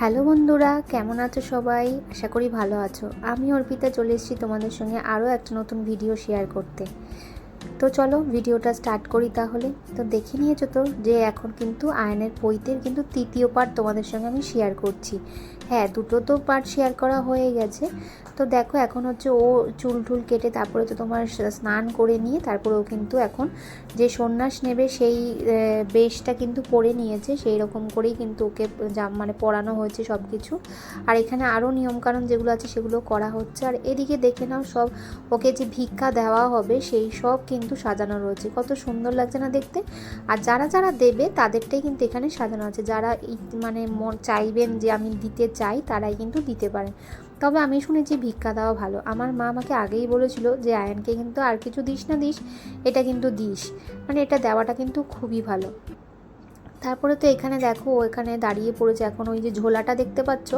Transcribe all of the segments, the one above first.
Hello বন্ধুরা, কেমন আছো সবাই? আশা করি ভালো আছো। আমি অর্পিতা, চলে এসেছি তোমাদের সঙ্গে আরও একটা নতুন ভিডিও শেয়ার করতে। তো চলো ভিডিওটা স্টার্ট করি তাহলে। তো দেখে নিয়েছো তো যে এখন কিন্তু আয়নের পৈতের কিন্তু তৃতীয় পার্ট তোমাদের সঙ্গে আমি শেয়ার করছি। হ্যাঁ দুটো তো পার্ট শেয়ার করা হয়ে গেছে। তো দেখো, এখন হচ্ছে ও চুল টুল কেটে তারপরে তো তোমার স্নান করে নিয়ে তারপরে ও কিন্তু এখন যে সন্ন্যাস নেবে সেই বেশটা কিন্তু পরে নিয়েছে। সেই রকম করেই কিন্তু ওকে মানে পড়ানো হয়েছে সব কিছু আর এখানে আরও নিয়মকানুন যেগুলো আছে সেগুলো করা হচ্ছে। আর এদিকে দেখে নাও সব, ওকে যে ভিক্ষা দেওয়া হবে সেই সব কিন্তু সাজানো রয়েছে। কত সুন্দর লাগছে না দেখতে? আর যারা যারা দেবে তাদেরটাই কিন্তু এখানে সাজানো আছে। যারা মন, চাইবেন যে আমি দিতে চাই তারাই কিন্তু দিতে পারেন তবে আমি শুনেছি ভিক্ষা দেওয়া ভালো। আমার মা আমাকে আগেই বলেছিল যে, আয়নকে কিন্তু আর কিছু দিস না দিস, এটা কিন্তু দিস। মানে এটা দেওয়াটা কিন্তু খুবই ভালো। তারপরে তো এখানে দেখো এখানে দাঁড়িয়ে পড়েছে। এখন ওই যে ঝোলাটা দেখতে পাচ্ছ,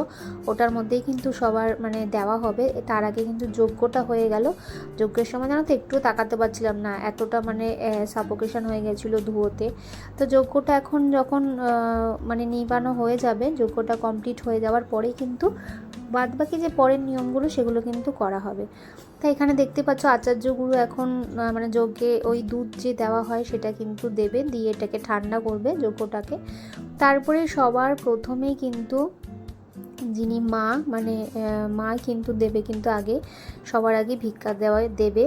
ওটার মধ্যেই কিন্তু সবার মানে দেওয়া হবে। তার আগে কিন্তু যজ্ঞটা হয়ে গেল। যজ্ঞের সময় জানো তো একটু তাকাতে পারছিলাম না। এতটা মানে সাপোকেশন হয়ে গেছিল ধুয়োতে। তো যজ্ঞটা এখন যখন মানে নিবানো হয়ে যাবে, যজ্ঞটা কমপ্লিট হয়ে যাওয়ার পরেই কিন্তু বাদ বাকি যে পরের নিয়মগুলো, সেগুলো কিন্তু করা হবে। তাই এখানে দেখতে পাচ্ছ আচার্য গুরু এখন মানে যজ্ঞে ওই দুধ যে দেওয়া হয় সেটা কিন্তু দেবে, দিয়ে এটাকে ঠান্ডা করবে যজ্ঞটাকে। তারপরে সবার প্রথমেই কিন্তু যিনি মা মানে মা কিন্তু দেবে কিন্তু আগে, সবার আগে ভিক্ষা দেওয়া, দেবে।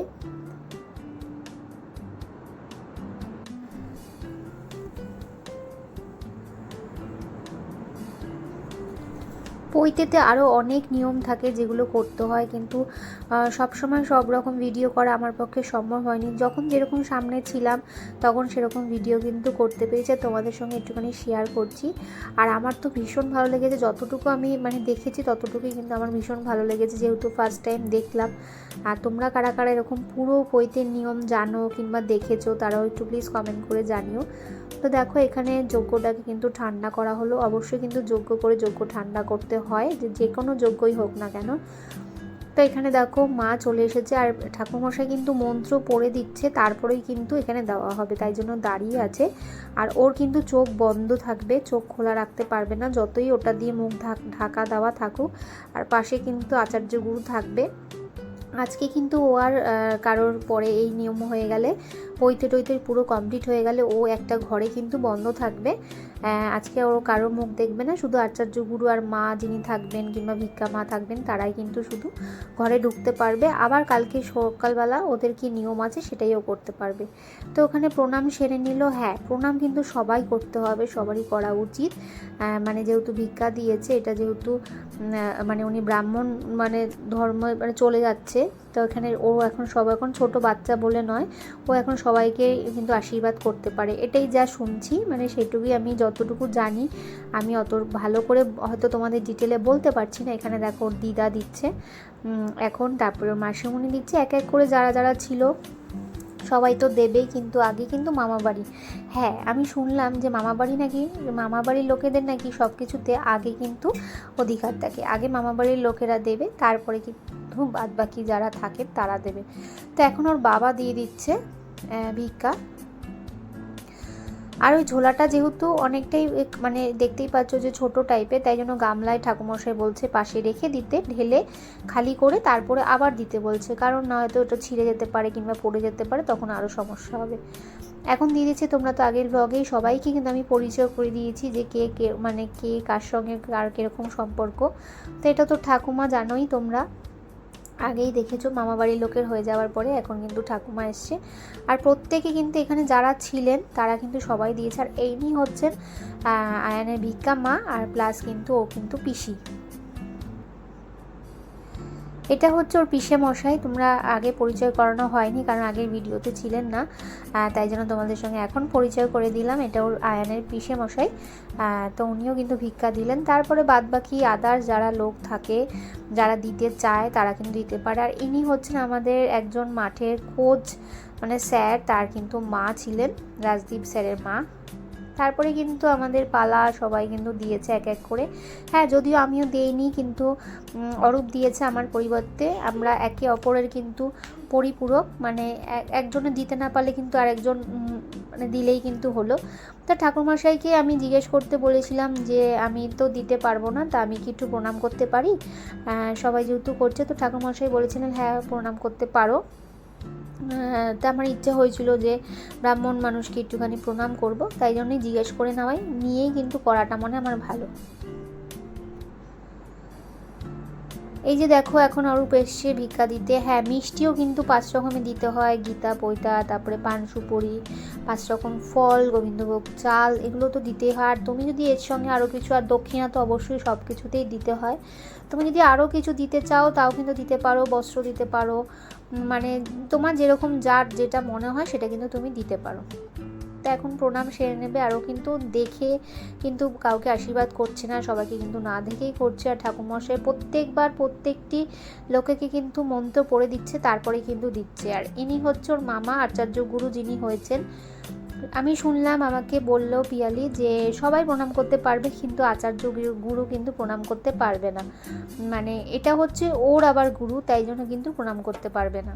পৈতেতে আরও অনেক নিয়ম থাকে যেগুলো করতে হয়, কিন্তু সবসময় সব রকম ভিডিও করা আমার পক্ষে সম্ভব হয়নি। যখন যেরকম সামনে ছিলাম, তখন সেরকম ভিডিও কিন্তু করতে পেরেছি তোমাদের সঙ্গে একটুখানি শেয়ার করছি। আর আমার তো ভীষণ ভালো লেগেছে, যতটুকু আমি মানে দেখেছি ততটুকুই কিন্তু আমার ভীষণ ভালো লেগেছে, যেহেতু ফার্স্ট টাইম দেখলাম। আর তোমরা কারা কারা এরকম পুরো পৈতের নিয়ম জানো কিংবা দেখেছ, তারাও একটু প্লিজ কমেন্ট করে জানিও। তো দেখো, এখানে যজ্ঞটাকে কিন্তু ঠান্ডা করা হলো। অবশ্যই কিন্তু যজ্ঞ করে যজ্ঞ ঠান্ডা করতে হয়, যে যে কোনো যোগ্যই হোক না কেন। তো এখানে দেখো মা চলে এসেছে আর ঠাকুরমশাই কিন্তু মন্ত্র পড়ে দিচ্ছে, তারপরেই কিন্তু এখানে দেওয়া হবে, তাই জন্য দাঁড়িয়ে আছে। আর ওর কিন্তু চোখ বন্ধ থাকবে, চোখ খোলা রাখতে পারবে না, যতই ওটা দিয়ে মুখ ঢাকা দেওয়া থাকুক। আর পাশে কিন্তু আচার্য গুরু থাকবে। আজকে কিন্তু ও আর কারোর পরে এই নিয়ম হয়ে গেলে পৈতে টইতে পুরো কমপ্লিট হয়ে গেলে ও একটা ঘরে কিন্তু বন্ধ থাকবে। আজকে ও কারোর মুখ দেখবে না, শুধু আচার্য গুরু আর মা যিনি থাকবেন কিংবা ভিক্ষা মা থাকবেন, তারাই কিন্তু শুধু ঘরে ঢুকতে পারবে। আবার কালকে সকালবেলা ওদের কি নিয়ম আছে সেটাই ও করতে পারবে। তো ওখানে প্রণাম সেরে নিল হ্যাঁ প্রণাম কিন্তু সবাই করতে হবে, সবারই করা উচিত। মানে যেহেতু ভিক্ষা দিয়েছে, এটা যেহেতু মানে উনি ব্রাহ্মণ মানে ধর্ম মানে চলে যাচ্ছে, তো এখানে ও এখন সব, এখন ছোট বাচ্চা বলে নয়, ও এখন সবাইকে কিন্তু আশীর্বাদ করতে পারে। এটাই যা শুনছি মানে সেটুকুই আমি যতটুকু জানি। আমি অত ভালো করে হয়তো তোমাদের ডিটেলে বলতে পারছি না। এখানে দেখো ওর দিদা দিচ্ছে। এখন তারপরে মাসিমণি দিচ্ছে। এক এক করে যারা যারা ছিল, সবাই তো দেবেই কিন্তু আগে কিন্তু মামা বাড়ি হ্যাঁ আমি শুনলাম যে মামা বাড়ি নাকি মামা বাড়ির লোকেদের নাকি সব কিছুতে আগে কিন্তু অধিকার থাকে। আগে মামা বাড়ির লোকেরা দেবে, তারপরে কিন্তু বাদ বাকি যারা থাকে তারা দেবে। তো এখন ওর বাবা দিয়ে দিচ্ছে। ভিক্ষা। আর ওই ঝোলাটা যেহেতু অনেকটাই মানে দেখতেই পাচ্ছ যে ছোট টাইপের, তাই জন্য গামলায় ঠাকুমশাই বলছে পাশে রেখে দিতে, ঢেলে খালি করে তারপরে আবার দিতে বলছে। কারণ না হয়তো ওটা ছিঁড়ে যেতে পারে কিংবা পড়ে যেতে পারে, তখন আরও সমস্যা হবে। এখন দিয়ে দিচ্ছে, তোমরা তো আগের ব্লগেই সবাইকে কিন্তু আমি পরিচয় করে দিয়েছি যে কে কে মানে কে, কার সঙ্গে কার কীরকম সম্পর্ক। তো এটা তো ঠাকুমা জানোই তোমরা। আগেই দেখেছ মামা বাড়ির লোকের হয়ে যাওয়ার পরে এখন কিন্তু ঠাকুমা এসছে। আর প্রত্যেকে কিন্তু এখানে যারা ছিলেন, তারা কিন্তু সবাই দিয়েছে। আর এই নিয়ে হচ্ছেন আয়নের আয়ানের ভিক্ষা মা, আর প্লাস কিন্তু ও কিন্তু পিসি। এটা হচ্ছে ওর পিসে মশাই, তোমরা আগে পরিচয় করানো হয়নি কারণ আগের ভিডিওতে ছিলেন না। তাই জন্য তোমাদের সঙ্গে এখন পরিচয় করে দিলাম, এটা ওর আয়ানের পিসে মশাই। তো উনিও কিন্তু ভিক্ষা দিলেন। তারপরে বাদবাকি আদার্স যারা লোক থাকে, যারা দিতে চায়, তারা কিন্তু দিতে পারে। আর ইনি হচ্ছেন আমাদের একজন মাঠের কোচ মানে স্যার, তার কিন্তু মা ছিলেন, রাজদীপ স্যারের মা। তারপরে কিন্তু আমাদের পালা সবাই কিন্তু দিয়েছে এক এক করে। হ্যাঁ যদিও আমিও দেইনি, কিন্তু অরূপ দিয়েছে আমার পরিবর্তে। আমরা একে অপরের কিন্তু পরিপূরক মানে এক- একজনে দিতে না পারলে কিন্তু আরেকজন মানে দিলেই কিন্তু হলো। তা ঠাকুরমশাইকে আমি জিজ্ঞেস করতে বলেছিলাম যে, আমি তো দিতে পারব না, তা আমি কি একটু প্রণাম করতে পারি? সবাই যেহেতু করছে, তো ঠাকুরমশাই বলেছিলেন হ্যাঁ প্রণাম করতে পারো। তা আমার ইচ্ছে হয়েছিল যে ব্রাহ্মণ মানুষকে একটুখানি প্রণাম করব, তাই জন্যই জিজ্ঞেস করে নেওয়াই নিয়েই কিন্তু করাটা মনে আমার ভালো। এই যে দেখো, এখন অরূপ এসছে ভিক্ষা দিতে। হ্যাঁ মিষ্টিও কিন্তু পাঁচ রকমের দিতে হয়। গীতা, পৈতা, তারপরে পান সুপুরি, পাঁচ রকম ফল, গোবিন্দভোগ চাল, এগুলো তো দিতেই হয়। আর তুমি যদি এর সঙ্গে আরও কিছু, আর দক্ষিণা তো অবশ্যই সব কিছুতেই দিতে হয়। তুমি যদি আরও কিছু দিতে চাও, তাও কিন্তু দিতে পারো, বস্ত্র দিতে পারো। মানে তোমার যেরকম যার যেটা মনে হয়, সেটা কিন্তু তুমি দিতে পারো। তো এখন প্রণাম সেরে নেবে। আরও কিন্তু দেখে কিন্তু কাউকে আশীর্বাদ করছে না, সবাইকে কিন্তু না দেখেই করছে। আর ঠাকুরমশাই প্রত্যেকবার প্রত্যেকটি লোকেকে কিন্তু মন্ত্র পড়ে দিচ্ছে, তারপরে কিন্তু দিচ্ছে। আর ইনি হচ্ছে ওর মামা, আচার্য গুরু যিনি হয়েছেন। আমি শুনলাম আমাকে বলল পিয়ালি যে সবাই প্রণাম করতে পারবে, কিন্তু আচার্য গুরু কিন্তু প্রণাম করতে পারবে না। মানে এটা হচ্ছে ওর আবার গুরু, তাই জন্য কিন্তু প্রণাম করতে পারবে না।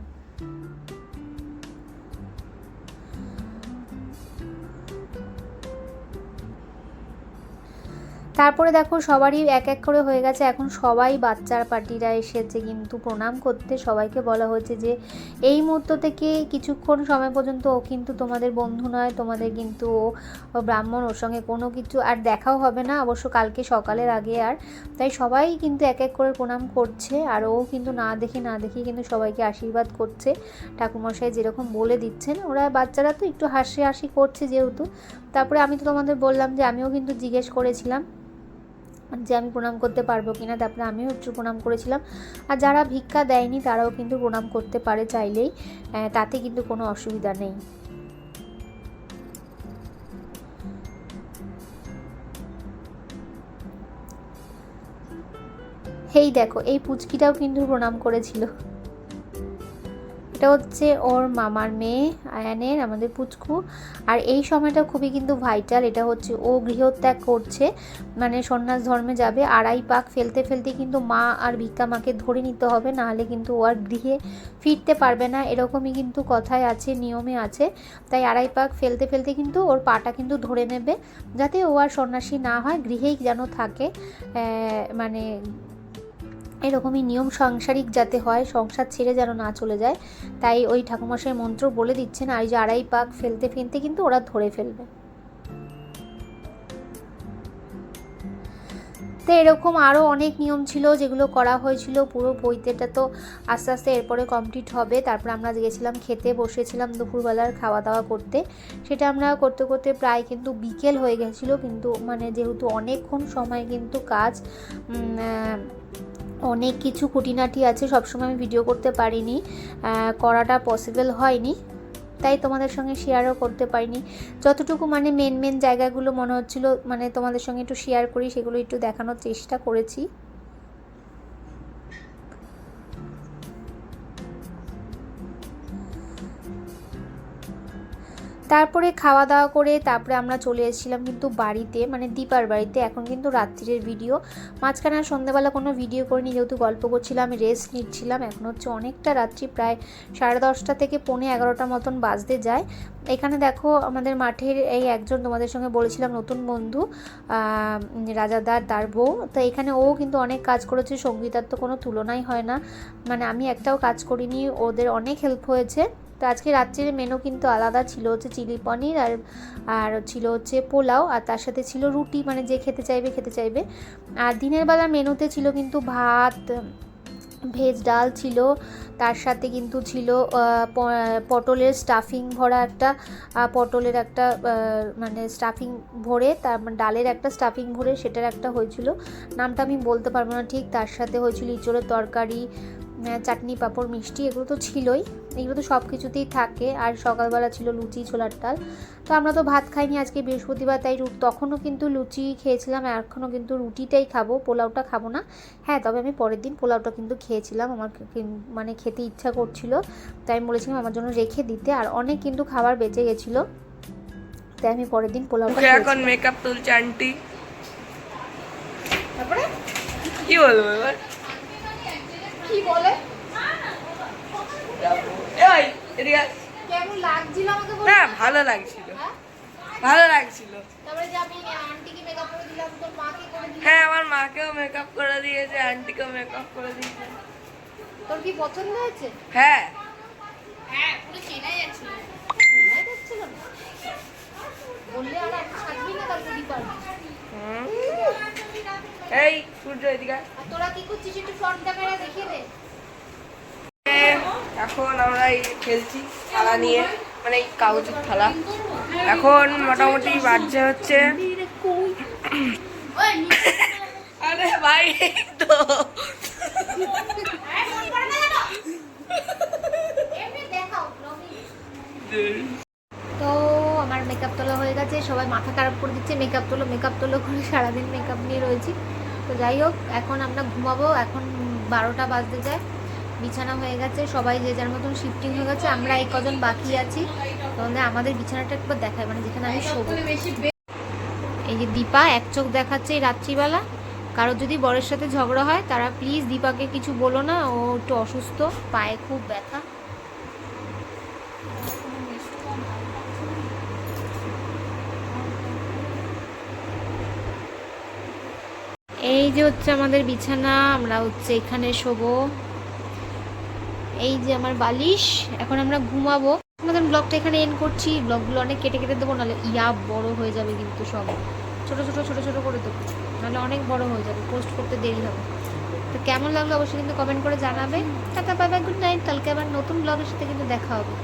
তারপরে দেখো সবারই এক এক করে হয়ে গেছে। এখন সবাই বাচ্চার পার্টিরা এসেছে কিন্তু প্রণাম করতে। সবাইকে বলা হয়েছে যে এই মুহূর্ত থেকে কিছুক্ষণ সময় পর্যন্ত ও কিন্তু তোমাদের বন্ধু নয়, তোমাদের কিন্তু ও ব্রাহ্মণ, ওর সঙ্গে কোনো কিছু আর দেখাও হবে না। অবশ্য কালকে সকালের আগে আর। তাই সবাই কিন্তু এক এক করে প্রণাম করছে আর ও কিন্তু না দেখে না দেখে কিন্তু সবাইকে আশীর্বাদ করছে। ঠাকুরমশাই যেরকম বলে দিচ্ছেন, ওরা বাচ্চারা তো একটু হাসি হাসি করছে যেহেতু। তারপরে আমি তো তোমাদের বললাম যে আমিও কিন্তু জিজ্ঞেস করেছিলাম। যে আমি প্রণাম করতে পারব কি না তারপরে আমিও একটু প্রণাম করেছিলাম। আর যারা ভিক্ষা দেয়নি, তারাও কিন্তু প্রণাম করতে পারে চাইলেই তাতে কিন্তু কোনো অসুবিধা নেই। হেই, দেখো, এই পুচকিটাও কিন্তু প্রণাম করেছিল। এটা হচ্ছে ওর মামার মেয়ে, আয়ানের, আমাদের পুচকু। আর এই সময়টা খুবই কিন্তু ভাইটাল এটা হচ্ছে ও গৃহত্যাগ করছে মানে সন্ন্যাস ধর্মে যাবে। আড়াই পাক ফেলতে ফেলতে কিন্তু মা আর ভিক্ষা মাকে ধরে নিতে হবে, নাহলে কিন্তু ও আর গৃহে ফিরতে পারবে না। এরকমই কিন্তু কথায় আছে, নিয়মে আছে। তাই আড়াই পাক ফেলতে ফেলতে কিন্তু ওর পাটা কিন্তু ধরে নেবে, যাতে ও আর সন্ন্যাসী না হয়, গৃহেই যেন থাকে। মানে এরকমই নিয়ম সাংসারিক যাতে হয়, সংসার ছেড়ে যেন না চলে যায়, তাই ওই ঠাকুমশাই মন্ত্র বলে দিচ্ছেন, আর যে আড়াই পাক ফেলতে ফেলতে কিন্তু ওরা ধরে ফেলবে। তো এরকম আরও অনেক নিয়ম ছিল যেগুলো করা হয়েছিল, পুরো বইতেটা তো আস্তে আস্তে এরপরে কমপ্লিট হবে। তারপর আমরা গেছিলাম খেতে, বসেছিলাম দুপুরবেলার খাওয়া দাওয়া করতে। সেটা আমরা করতে করতে প্রায় কিন্তু বিকেল হয়ে গেছিল, কিন্তু মানে যেহেতু অনেকক্ষণ সময় কিন্তু কাজ অনেক কিছু খুঁটিনাটি আছে, সবসময় আমি ভিডিও করতে পারিনি করাটা পসিবল হয়নি, তাই তোমাদের সঙ্গে শেয়ারও করতে পারিনি। যতটুকু মানে মেন মেন জায়গাগুলো মনে হচ্ছিল মানে তোমাদের সঙ্গে একটু শেয়ার করি, সেগুলো একটু দেখানোর চেষ্টা করেছি। তারপরে খাওয়া দাওয়া করে তারপরে আমরা চলে এসেছিলাম কিন্তু বাড়িতে মানে দীপার বাড়িতে। এখন কিন্তু রাত্রির ভিডিও মাঝখানে আর সন্ধ্যাবেলা কোনো ভিডিও করিনি, যেহেতু গল্প করছিলাম রেস্ট নিচ্ছিলাম। এখন হচ্ছে অনেকটা রাত্রি, প্রায় সাড়ে দশটা থেকে পৌনে এগারোটা মতন বাজতে যায়। এখানে দেখো আমাদের মাঠের এই একজন তোমাদের সঙ্গে বলেছিলাম, নতুন বন্ধু রাজাদার তার বউ। তো এখানে ও কিন্তু অনেক কাজ করেছে, সঙ্গীতার তো কোনো তুলনাই হয় না। মানে আমি একটাও কাজ করিনি, ওদের অনেক হেল্প হয়েছে। তো আজকে রাত্রির মেনু কিন্তু আলাদা ছিল হচ্ছে চিলি পনির আর আর ছিল হচ্ছে পোলাও আর তার সাথে ছিল রুটি মানে যে খেতে চাইবে খেতে চাইবে। আর দিনের বেলা মেনুতে ছিল কিন্তু ভাত, ভেজ ডাল ছিল, তার সাথে কিন্তু ছিল পটলের স্টাফিং ভরা একটা পটলের একটা মানে স্টাফিং ভরে, তার মানে ডালের একটা স্টাফিং ভরে সেটার একটা হয়েছিল। নামটা আমি বলতে পারব না ঠিক, তার সাথে হয়েছিল ইঁচড়ের তরকারি চাটনি পাঁপড় মিষ্টি এগুলো তো ছিলই। এগুলো তো সব কিছুতেই থাকে। আর সকালবেলা ছিল লুচি ছোলার ডাল। তো আমরা তো ভাত খাইনি আজকে বৃহস্পতিবার তাই তখনও কিন্তু লুচি খেয়েছিলাম এখনও কিন্তু রুটিটাই খাব পোলাওটা খাব না। হ্যাঁ তবে আমি পরের দিন পোলাওটা কিন্তু খেয়েছিলাম। আমার মানে খেতে ইচ্ছা করছিল তাই আমি বলেছিলাম আমার জন্য রেখে দিতে। আর অনেক কিন্তু খাবার বেঁচে গেছিল তাই আমি পরের দিন পোলাওটা এখন। মেকআপ তুলছে আন্টি তারপরে? কি বলব এবার? কি বলে? এই, এদিকে কেমন লাগছিল আমাকে বল না ভালো লাগছিল। হ্যাঁ? ভালো লাগছিল। তারপরে যে আমি আন্টিকে মেকআপ করে দিলাম তোর মাকে করে দিলাম। হ্যাঁ আমার মাকেও মেকআপ করে দিয়েছে আন্টিকেও মেকআপ করে দিয়েছে। তোর কি পছন্দ হয়েছে? হ্যাঁ। হ্যাঁ পুরো চেনাই যাচ্ছিল। বললে আর সাজবি না তারপর দি পারবি হুম। এই সূর্য এদিকে তোরা কি করছিস একটু ফ্রন্ট ক্যামেরা দেখিয়ে দে। এখন আমরা খেলছি থালা নিয়ে মানে কাগজের থালা এখন মোটামুটি বাজছে হচ্ছে আরে ভাই তো। vlogging। তো আমার মেকআপ তোলা হয়ে গেছে সবাই মাথা খারাপ করে দিচ্ছে মেকআপ তোলো মেকআপ তোলো করে সারাদিন মেকআপ নিয়ে রয়েছি। তো যাই হোক, এখন আমরা ঘুমাবো। এখন বারোটা বাজতে যায়। বিছানা হয়ে গেছে। সবাই যে যার মতন শিফটিং হয়ে গেছে, আমরা এই কজন বাকি আছি। তাহলে আমাদের বিছানাটা একবার দেখায় মানে যেখানে আমি শোবো। এই যে দীপা, এক চোখ দেখাচ্ছে এই রাত্রিবেলা। কারোর যদি বরের সাথে ঝগড়া হয়, তারা প্লিজ দীপাকে কিছু বলো না। ও একটু অসুস্থ, পায়ে খুব ব্যথা। এই যে হচ্ছে আমাদের বিছানা, আমরা হচ্ছে এখানে শোবো। এই যে আমার বালিশ, এখন আমরা ঘুমাবো। আমাদের ব্লগটা এখানে এন্ড করছি। ব্লগগুলো অনেক কেটে কেটে দেবো, নাহলে ইয়া বড় হয়ে যাবে কিন্তু সব। ছোট ছোট ছোট ছোট করে দেবো। নাহলে অনেক বড় হয়ে যাবে পোস্ট করতে দেরি হবে। তো কেমন লাগল অবশ্যই কিন্তু কমেন্ট করে জানাবে। Tata bye bye good night কালকে আবার নতুন ব্লগের সাথে কিন্তু দেখা হবে।